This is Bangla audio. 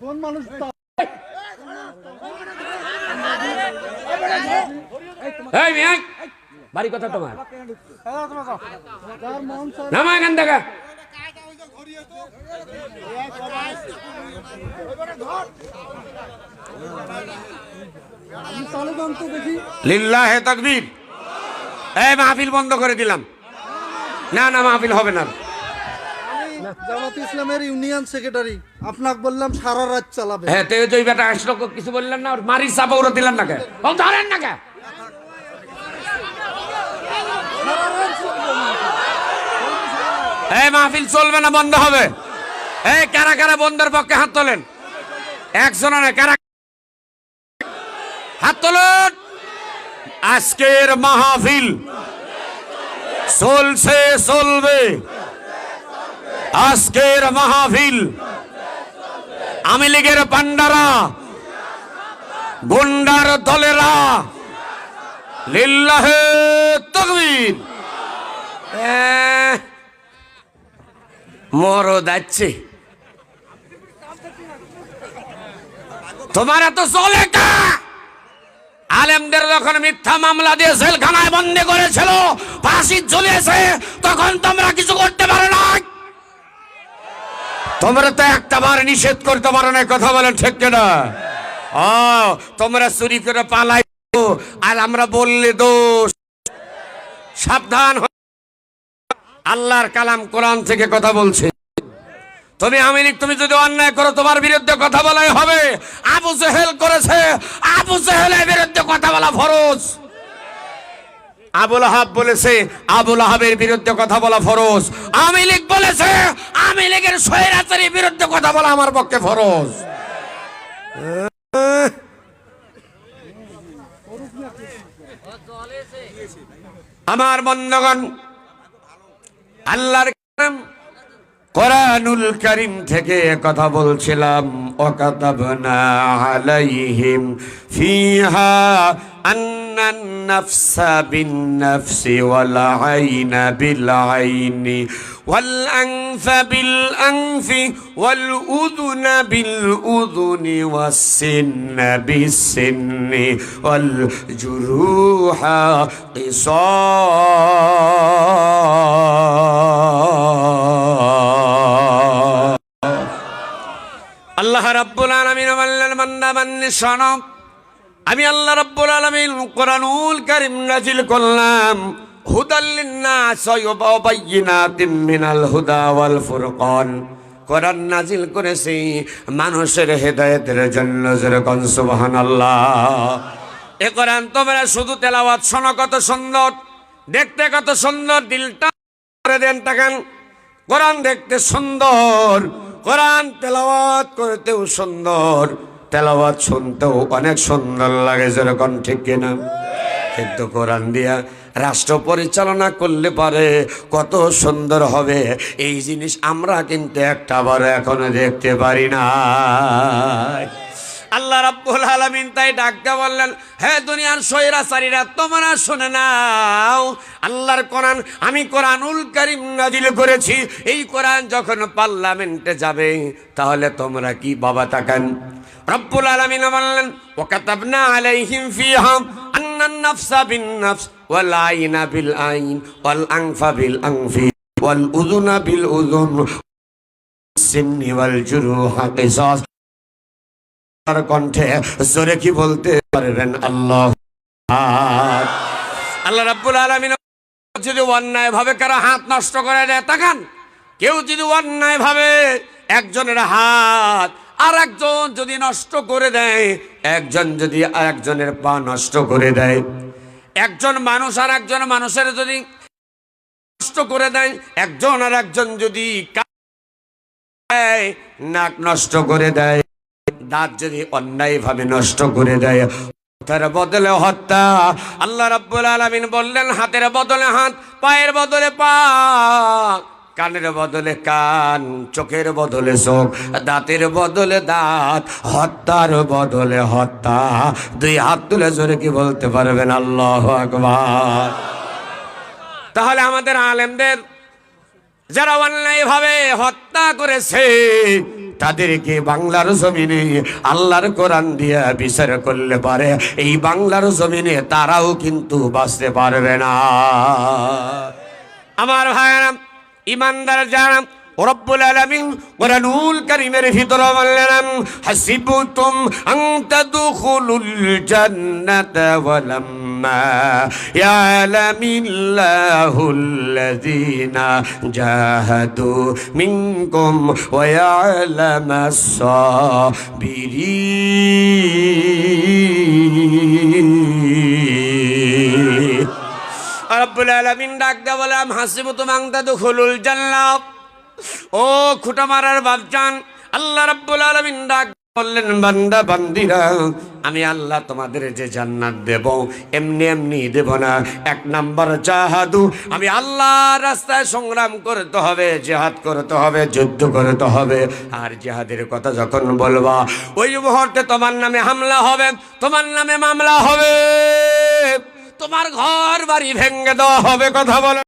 কোন মানুষ বাড়ি কথা তোমার। নামা এখান থেকে। লিল্লাহে তাকবীর। এই মাহফিল বন্ধ করে দিলাম। না না মাহফিল হবে না। জামাত ইসলামের ইউনিয়ন সেক্রেটারি, আপনাকে বললাম সারা রাত চালাবে। হ্যাঁ ওই বেটা আসলো, কিছু বললেন না মারি চাপা দিলেন না কে ও ধরেন না কে এই মাহফিল চলবে না, বন্ধ হবে। এই কারা কারা বন্ধের পক্ষে হাত তোলেন? একজন না, কারা হাত তোলেন। আজকের মাহফিল চলছে, চলবে। আজকের মাহফিল আমি লীগের পান্ডারা গুন্ডার দলেরা, লিল্লাহে তকবীর। মর যাচ্ছে। তোমার এত চলে কা? আলেমদের যখন মিথ্যা মামলা দিয়ে জেলখানায় বন্দি করেছিল, ফাঁসি ঝুলিয়েছে, তখন তোমরা কিছু করতে পারো না তোমরা তো একটা বার নিষেধ করতে পারো না, কথা বলেন ঠিক না ও, তোমরা চুরি করে পালাই আর আমরা বললে দোষ। সাবধান। আল্লাহর কালাম কোরআন থেকে কথা বলছে। তুমি আমিনিক তুমি যদি অন্যায় করো, তোমার বিরুদ্ধে কথা বলাই হবে। আবু জেহেল করেছে। আবু জেহেলের বিরুদ্ধে কথা বলা ফরজ। আবুল আহাব বলেছে, আবুল আহাবের বিরুদ্ধে কথা বলা ফরজ। আমি লীগ বলেছে আমি লীগের সৈরাচারীর বিরুদ্ধে কথা বলা আমার পক্ষে ফরজ। আমার বন্ধগণ, আল্লাহর কোরআনুল করিম থেকে কথা বলছিলাম ওকাতাবনা আলাইহিম ফিহা আন্নান নাফসা বিন নাফসি ওয়াল আইনা বিল আইনি ওয়াল আনফা বিল আনফি ওয়াল উযুনা বিল উযুনি ওয়াস সিন্না বিস সিন্নি ওয়াল জুরুহা কিসাস আল্লাহ রাব্বুল আলামিন বললেন, বান্দা বান্দি শোনো। আমি আল্লাহ রাব্বুল আলামিন কোরআনুল কারীম নাজিল করলাম। নাজিল করেছি মানুষের হেদায়েতের জন্য যেরকম সুবহানাল্লাহ। এ কোরআন তোমরা শুধু তেলাওয়াত শোনো, কত সুন্দর। দেখতে কত সুন্দর, দিলটা করে দেন তাকান কোরআন দেখতে সুন্দর। কোরআন তেলাওয়াত করতেও সুন্দর, তেলাওয়াত শুনতেও অনেক সুন্দর লাগে, যেরকম ঠিক কিনা? কিন্তু কোরআন দিয়া রাষ্ট্র পরিচালনা করলে পারে কত সুন্দর হবে। এই জিনিস আমরা কিন্তু একটা বার এখনও দেখতে পারি না আল্লাহ রাব্বুল আলামিন তাই ডাকতে বললেন, হে দুনিয়ার সৈরাচারীরা তোমরা শুনে নাও, আল্লাহর কোরআন, আমি কোরআনুল কারীম নাজিল করেছি। এই কোরআন যখন পার্লামেন্টে যাবে, তাহলে তোমরা কি বাবা তাকান? রব্বুল আলামিন বললেন, ওয়াকাতাবনা আলাইহিম ফিহা আন্নান নাফসা বিন নাফস, ওয়াল আইনা বিল আইন, ওয়াল আনফা বিল আনফি ওয়াল উযুনা বিল উযুন ওয়াল জুরুহা কিসাস। তার কণ্ঠে জোরে কি বলতে পারবেন? আল্লাহ আল্লাহ রাব্বুল আলামিন যদি অন্যায় ভাবে কারও হাত নষ্ট করে দেয়, তাকান। কেউ যদি অন্যায় ভাবে একজনের হাত আর একজন যদি নষ্ট করে দেয়, একজন যদি একজনের পা নষ্ট করে দেয়, একজন মানুষ আর একজন মানুষের যদি নষ্ট করে দেয়, একজন আর একজন যদি নাক নষ্ট করে দেয়। দাঁত যদি অন্যায় ভাবে নষ্ট করে দেয় তার বদলে হত্যা। আল্লাহ রাব্বুল আলামিন বললেন, হাতের বদলে হাত, পায়ের বদলে পা, কানের বদলে কান, চোখের বদলে চোখ, দাঁতের বদলে দাঁত, হত্যার বদলে হত্যা। দুই হাত তুলে জোরে কি বলতে পারবেন? আল্লাহ আকবার। তাহলে আমাদের আলেমদের যারা অন্যায় ভাবে হত্যা করেছে তাদেরকে বাংলার জমিনে আল্লাহর কোরআন দিয়ে বিচার করলে পারে। এই বাংলার জমিনে তারাও কিন্তু বাঁচতে পারবে না। আমার ভাইরা ইমানদার যারা, রব্বুল ভিতরে হাসিবতুম ওয়ালাম্মা ইয়ালামিল্লাহুল্লাযীনা জাহাদু মিনকুম ওয়া ইয়ালামাস সাবিরিন রব্বুল আলামিন ডাক দে বললাম হাসিবু তুমাংতা দুখুলুল জান্নাত। ও খুঁটা মারার বাপজান, আল্লাহ রাব্বুল আলামিন ডাক বললেন, বান্দা, বান্দিরা, আমি আল্লাহ তোমাদের যে জান্নাত দেব, এমনি এমনি দেব না। এক নাম্বার জাহাদু, আমি আল্লাহ রাস্তায় সংগ্রাম করতে হবে, জেহাদ করতে হবে, যুদ্ধ করতে হবে। আর জেহাদের কথা যখন বলবা, ওই মুহূর্তে তোমার নামে হামলা হবে, তোমার নামে মামলা হবে। তোমার ঘর বাড়ি ভেঙে দেওয়া হবে, কথা বলো।